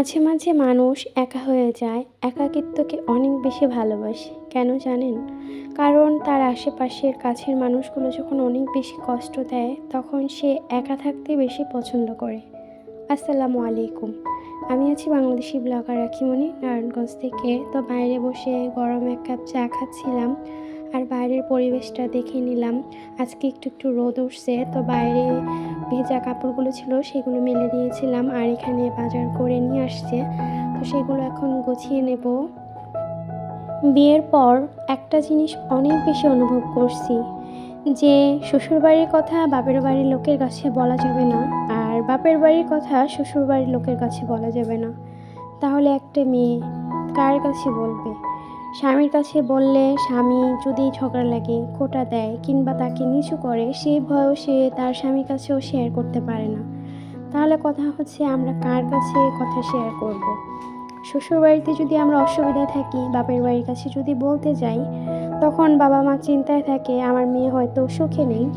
মাঝে মাঝে মানুষ একা হয়ে যায়, একাকিত্বকে অনেক বেশি ভালোবাসে। কেন জানেন? কারণ তার আশেপাশের কাছের মানুষগুলো যখন অনেক বেশি কষ্ট দেয়, তখন সে একা থাকতে বেশি পছন্দ করে। আসসালামু আলাইকুম। আমি আছি বাংলাদেশি ব্লগার রাখিমণি, নারায়ণগঞ্জ থেকে। তো বাইরে বসে গরম এক কাপ চা খাচ্ছিলাম। আর বাইরের পরিবেশটা দেখে নিলাম। আজকে একটু একটু রোদ উঠছে, তো বাইরে ভেজা কাপড়গুলো ছিল সেগুলো মেলে দিয়েছিলাম আর এখানে বাজার করে নিয়ে আসছে। তো সেগুলো এখন গুছিয়ে নেব। বিয়ের পর একটা জিনিস অনেক বেশি অনুভব করছি, যে শ্বশুরবাড়ির কথা বাপের বাড়ির লোকের কাছে বলা যাবে না আর বাপের বাড়ির কথা শ্বশুরবাড়ির লোকের কাছে বলা যাবে না। তাহলে একটা মেয়ে কার কাছে বলবে? স্বামীর কাছে বললে, স্বামী, যদি ঝগড়া লাগে, খোটা দেয় কিংবা তাকে নিচু করে সেই ভয়ও সে তার স্বামীর কাছেও শেয়ার করতে পারে না। তাহলে কথা হচ্ছে আমরা কার কাছে কথা শেয়ার করব। শ্বশুরবাড়িতে যদি আমরা অসুবিধায় থাকি, বাপের বাড়ির কাছে যদি বলতে যাই, তখন বাবা মা চিন্তায় থাকে, আমার মেয়ে হয়তো সুখে নেই।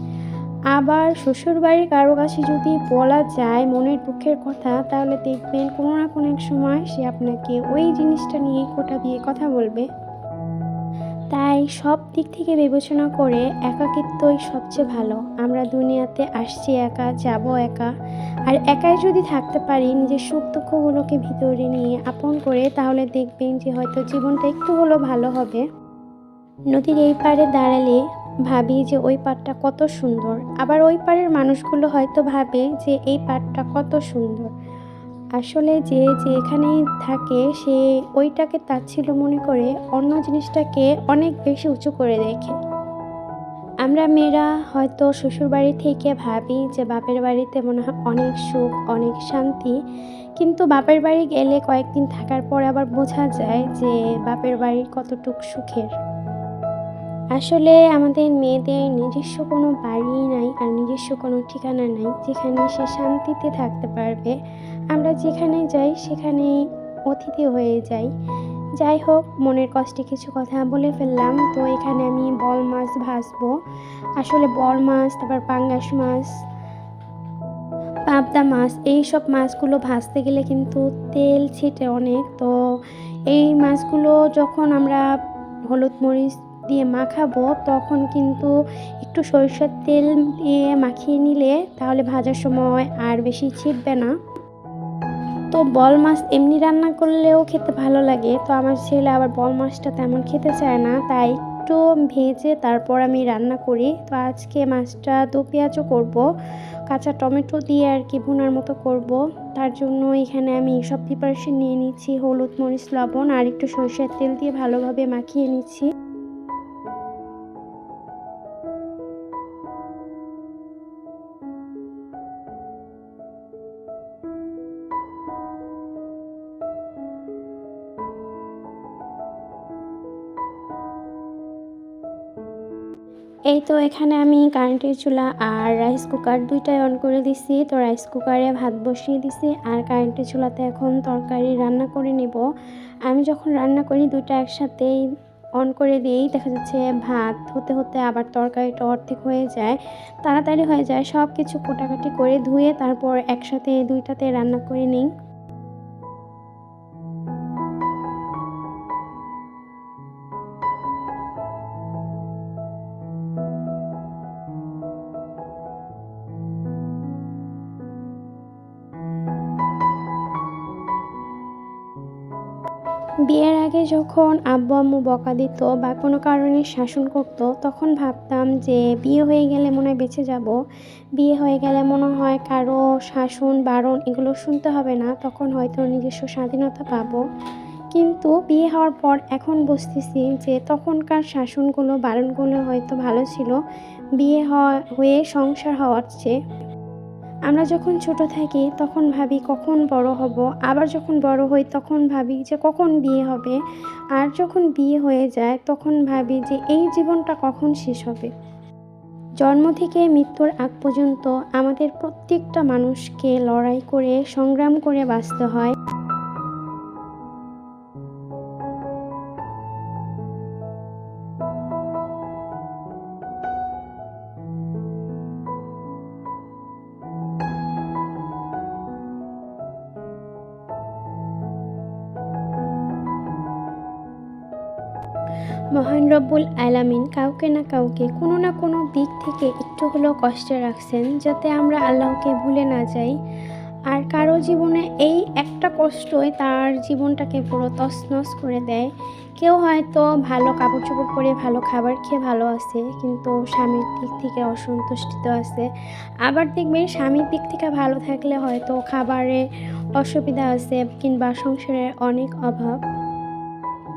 আবার শ্বশুরবাড়ির কারও কাছে যদি বলা যায় মনের দুঃখের কথা, তাহলে দেখবেন কোনো না কোনো এক সময় সে আপনাকে ওই জিনিসটা নিয়ে কোটা দিয়ে কথা বলবে। তাই সব দিক থেকে বিবেচনা করে একাকিত্বই সবচেয়ে ভালো। আমরা দুনিয়াতে আসছি একা, যাব একা। আর একাই যদি থাকতে পারি নিজের সুখ দুঃখগুলোকে ভিতরে নিয়ে আপন করে, তাহলে দেখবেন যে হয়তো জীবনটা একটু হলেও ভালো হবে। নদীর এই পাড়ে দাঁড়ালে ভাবি যে ওই পাড়টা কত সুন্দর। আবার ওই পাড়ের মানুষগুলো হয়তো ভাবে যে এই পাড়টা কত সুন্দর। আসলে যে যেখানেই থাকে সে ওইটাকে তাচ্ছিল মনে করে অন্য জিনিসটাকে অনেক বেশি উঁচু করে দেখে। আমরা মেয়েরা হয়তো শ্বশুরবাড়ি থেকে ভাবি যে বাপের বাড়িতে মনে হয় অনেক সুখ, অনেক শান্তি। কিন্তু বাপের বাড়ি গেলে কয়েকদিন থাকার পর আবার বোঝা যায় যে বাপের বাড়ি কতটুক সুখের। আসলে আমাদের মেয়েদের নিজস্ব কোনো বাড়ি নাই আর নিজস্ব কোনো ঠিকানা নাই যেখানে সে শান্তিতে থাকতে পারবে। আমরা যেখানে যাই সেখানে অতিথি হয়ে যাই। যাই হোক, মনের কষ্টে কিছু কথা বলে ফেললাম। তো এখানে আমি বল মাছ ভাজবো। আসলে বল মাছ, তারপর পাঙ্গাস মাছ, পাবদা মাছ এই সব মাছগুলো ভাজতে গেলে কিন্তু তেল ছিটে অনেক। তো এই মাছগুলো যখন আমরা হলুদ মরিচ দিয়ে মাখাবো, তখন কিন্তু একটু সরিষার তেল দিয়ে মাখিয়ে নিলে তাহলে ভাজার সময় আর বেশি ছিটবে না। তো বল মাছ এমনি রান্না করলেও খেতে ভালো লাগে। তো আমার ছেলে আবার বল মাছটা তেমন খেতে চায় না, তাই একটু ভেজে তারপর আমি রান্না করি। তো আজকে মাছটা দু পেঁয়াজও করব, কাঁচা টমেটো দিয়ে আর কি ভুনার মতো করব। তার জন্য এখানে আমি সব প্রিপারেশন নিয়ে নিচ্ছি, হলুদ, মরিচ, লবণ আর একটু সরষের তেল দিয়ে ভালোভাবে মাখিয়ে নিচ্ছি। এই তো এখানে আমি কারেন্টের চুলা আর রাইস কুকার দুইটাই অন করে দিছি। তো রাইস কুকারে ভাত বসিয়ে দিছি আর কারেন্টের চুলাতে এখন তরকারি রান্না করে নেব। আমি যখন রান্না করি দুইটা একসাথেই অন করে দিয়েই দেখা যাচ্ছে ভাত হতে হতে আবার তরকারিটা অর্ধেক হয়ে যায়, তাড়াতাড়ি হয়ে যায়। সব কিছু কোটাকাটি করে ধুয়ে তারপর একসাথে দুইটাতে রান্না করে নিই। বিয়ের আগে যখন আব্বু আম্মু বকা দিত বা কোনো কারণে শাসন করত, তখন ভাবতাম যে বিয়ে হয়ে গেলে মনে হয় বেঁচে যাব। বিয়ে হয়ে গেলে মনে হয় কারও শাসন, বারণ এগুলো শুনতে হবে না, তখন হয়তো নিজস্ব স্বাধীনতা পাবো। কিন্তু বিয়ে হওয়ার পর এখন বুঝতেছি যে তখনকার শাসনগুলো, বারণগুলো হয়তো ভালো ছিল। বিয়ে হয়ে সংসার হওয়ার চেয়ে আমরা যখন ছোট থাকি, তখন ভাবি কখন বড় হব, আবার যখন বড় হই তখন ভাবি যে কখন বিয়ে হবে, আর যখন বিয়ে হয়ে যায় তখন ভাবি যে এই জীবনটা কখন শেষ হবে। জন্ম থেকে মৃত্যুর আগ পর্যন্ত আমাদের প্রত্যেকটা মানুষকে লড়াই করে, সংগ্রাম করে বাঁচতে হয়। মহান রব্বুল আলামিন কাউকে না কাউকে কোনো না কোনো দিক থেকে একটু হলেও কষ্টে রাখছেন যাতে আমরা আল্লাহকে ভুলে না যাই। আর কারও জীবনে এই একটা কষ্টই তার জীবনটাকে পুরো তছনছ করে দেয়। কেউ হয়তো ভালো কাপড় চোপড় পরে ভালো খাবার খেয়ে ভালো আছে, কিন্তু স্বামীর দিক থেকে অসন্তুষ্টিত আছে। আবার দেখবেন স্বামীর দিক থেকে ভালো থাকলে হয়তো খাবারে অসুবিধা আছে কিংবা সংসারের অনেক অভাব।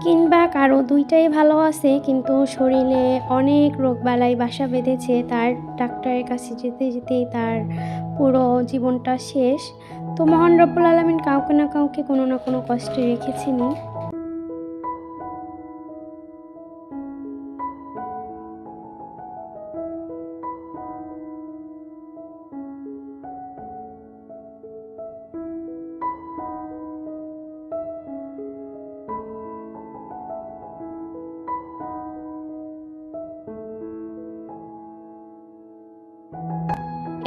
কিংবা কারও দুইটাই ভালো আছে, কিন্তু শরীরে অনেক রোগ রোগবালাই বাসা বেঁধেছে, তার ডাক্তারের কাছে যেতে যেতেই তার পুরো জীবনটা শেষ। তো মহান রব্বুল আলমিন কাউকে না কাউকে কোনো না কোনো কষ্টে রেখেছেনই।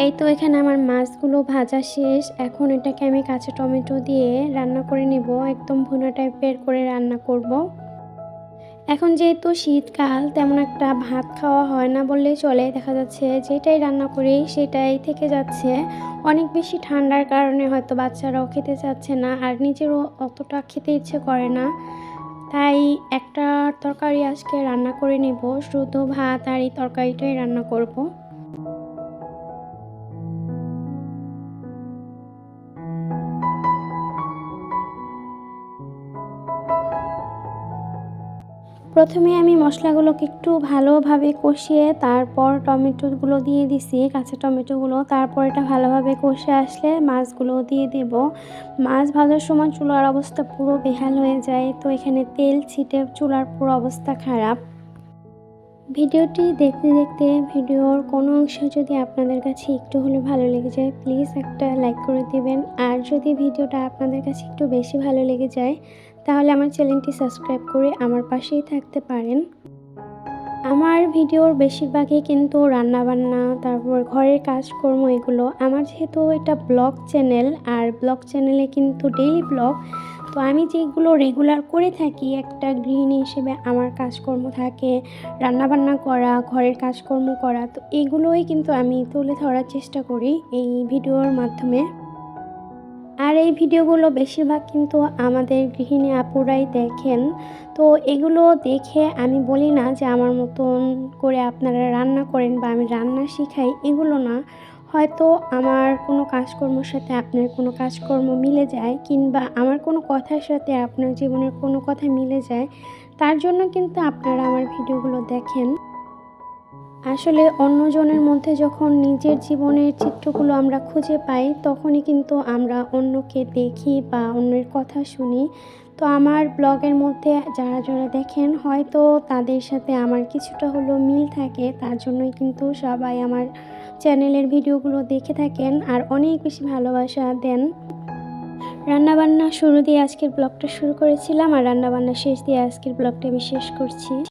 এই তো এখানে আমার মাছগুলো ভাজা শেষ। এখন এটাকে আমি কাঁচা টমেটো দিয়ে রান্না করে নিব। একদম ভুনা টাইপের করে রান্না করব। এখন যেহেতু শীতকাল, তেমন একটা ভাত খাওয়া হয় না বললেই চলে। দেখা যাচ্ছে যেটাই রান্না করি সেটাই থেকে যাচ্ছে। অনেক বেশি ঠান্ডার কারণে হয়তো বাচ্চারাও খেতে চাচ্ছে না আর নিজেরও অতটা খেতে ইচ্ছে করে না। তাই একটা তরকারি আজকে রান্না করে নেব। শুধু ভাত আর এই তরকারিটাই রান্না করব। প্রথমে আমি মশলাগুলোকে একটু ভালোভাবে কষিয়ে তারপর টমেটোগুলো দিয়ে দিছি, কাঁচা টমেটোগুলো। তারপর এটা ভালোভাবে কষে আসলে মাছগুলো দিয়ে দেব। মাছ ভাজার সময় চুলার অবস্থা পুরো বেহাল হয়ে যায়, তো এখানে তেল ছিটে চুলার পুরো অবস্থা খারাপ। ভিডিওটি দেখতে দেখতে ভিডিওর কোনো অংশ যদি আপনাদের কাছে একটু হলে ভালো লেগে যায় প্লিজ একটা লাইক করে দিবেন। আর যদি ভিডিওটা আপনাদের কাছে একটু বেশি ভালো লেগে যায়, তাহলে আমার চ্যানেলটি সাবস্ক্রাইব করে আমার পাশেই থাকতে পারেন। আমার ভিডিওর বেশিরভাগই কিন্তু রান্নাবান্না, তারপর ঘরের কাজকর্ম এগুলো। আমার যেহেতু এটা ব্লগ চ্যানেল, আর ব্লগ চ্যানেলে কিন্তু ডেইলি ব্লগ তো আমি যেগুলো রেগুলার করে থাকি, একটা গৃহিণী হিসেবে আমার কাজকর্ম থাকে, রান্নাবান্না করা, ঘরের কাজকর্ম করা, তো এগুলোই কিন্তু আমি তুলে ধরার চেষ্টা করি এই ভিডিওর মাধ্যমে। আর এই ভিডিওগুলো বেশিরভাগ কিন্তু আমাদের গৃহিণী আপুরাই দেখেন। তো এগুলো দেখে আমি বলি না যে আমার মতন করে আপনারা রান্না করেন বা আমি রান্না শিখাই, এগুলো না। হয়তো আমার কোনো কাজকর্মর সাথে আপনার কোনো কাজকর্ম মিলে যায় কিংবা আমার কোনো কথার সাথে আপনার জীবনের কোনো কথা মিলে যায়, তার জন্য কিন্তু আপনারা আমার ভিডিওগুলো দেখেন। আসলে অন্যজনের মধ্যে যখন নিজের জীবনের চিত্রগুলো আমরা খুঁজে পাই, তখনই কিন্তু আমরা অন্যকে দেখি বা অন্যের কথা শুনি। তো আমার ব্লগের মধ্যে যারা যারা দেখেন, হয়তো তাদের সাথে আমার কিছুটা হলেও মিল থাকে। তার জন্যই কিন্তু সবাই আমার চ্যানেলের ভিডিওগুলো দেখে থাকেন আর অনেক বেশি ভালোবাসা দেন। রান্নাবান্না শুরু দিয়ে আজকের ব্লগটা শুরু করেছিলাম আর রান্নাবান্না শেষ দিয়ে আজকের ব্লগটা আমি শেষ করছি।